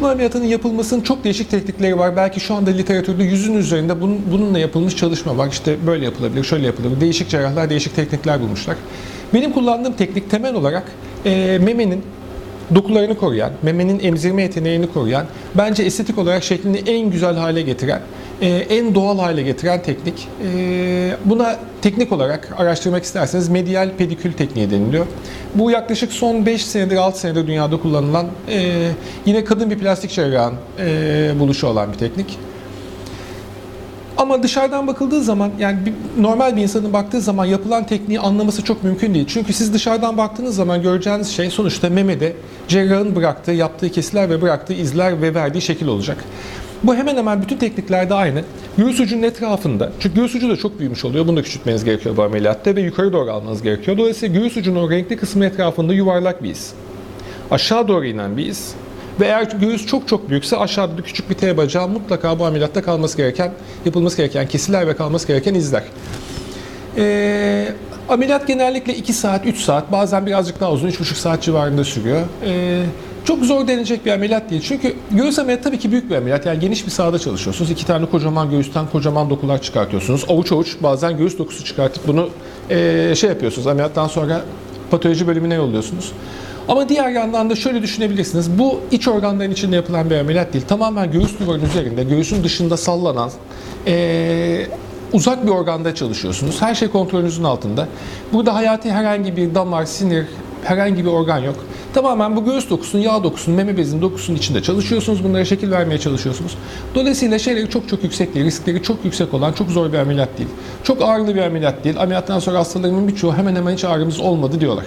Sıtma ameliyatının yapılmasının çok değişik teknikleri var. Belki şu anda literatürde yüzün üzerinde bunun, bununla yapılmış çalışma var. İşte böyle yapılabilir, şöyle yapılabilir. Değişik cerrahlar değişik teknikler bulmuşlar. Benim kullandığım teknik temel olarak e, memenin dokularını koruyan, memenin emzirme yeteneğini koruyan, bence estetik olarak şeklini en güzel hale getiren, e, en doğal hale getiren teknik. E, buna teknik olarak araştırmak isterseniz medial pedikül tekniği deniliyor. Bu yaklaşık son 5 senedir 6 senedir dünyada kullanılan e, yine kadın bir plastik cerrahın buluşu olan bir teknik. Ama dışarıdan bakıldığı zaman yani bir, normal bir insanın baktığı zaman yapılan tekniği anlaması çok mümkün değil. Çünkü siz dışarıdan baktığınız zaman göreceğiniz şey sonuçta memede cerrahın bıraktığı, yaptığı kesiler ve bıraktığı izler ve verdiği şekil olacak. Bu hemen hemen bütün tekniklerde aynı. Göğüs ucunun etrafında, çünkü göğüs ucu da çok büyümüş oluyor. Bunu da küçültmeniz gerekiyor bu ameliyatta ve yukarı doğru almanız gerekiyor. Dolayısıyla göğüs ucunun renkli kısmı etrafında yuvarlak bir iz. Aşağı doğru inen bir iz. Ve eğer göğüs çok çok büyükse aşağıda da küçük bir T bacağı mutlaka bu ameliyatta kalması gereken, yapılması gereken kesiler ve kalması gereken izler. Ee, ameliyat genellikle 2 saat, 3 saat, bazen birazcık daha uzun, 3,5 saat civarında sürüyor. Ee, çok zor denilecek bir ameliyat değil. Çünkü göğüs ameliyatı tabii ki büyük bir ameliyat. Yani geniş bir sahada çalışıyorsunuz. İki tane kocaman göğüsten kocaman dokular çıkartıyorsunuz. Avuç avuç bazen göğüs dokusu çıkartıp bunu ee, şey yapıyorsunuz. Ameliyattan sonra patoloji bölümüne yolluyorsunuz. Ama diğer yandan da şöyle düşünebilirsiniz. Bu iç organların içinde yapılan bir ameliyat değil. Tamamen göğüs duvarının üzerinde, göğüsün dışında sallanan, ee, uzak bir organda çalışıyorsunuz. Her şey kontrolünüzün altında. Burada hayati herhangi bir damar, sinir, herhangi bir organ yok. Tamamen bu göğüs dokusunun, yağ dokusunun, meme bezinin dokusunun içinde çalışıyorsunuz. Bunlara şekil vermeye çalışıyorsunuz. Dolayısıyla şeyleri çok çok yüksek değil, riskleri çok yüksek olan çok zor bir ameliyat değil. Çok ağırlı bir ameliyat değil. Ameliyattan sonra hastalarımın birçoğu hemen hemen hiç ağrımız olmadı diyorlar.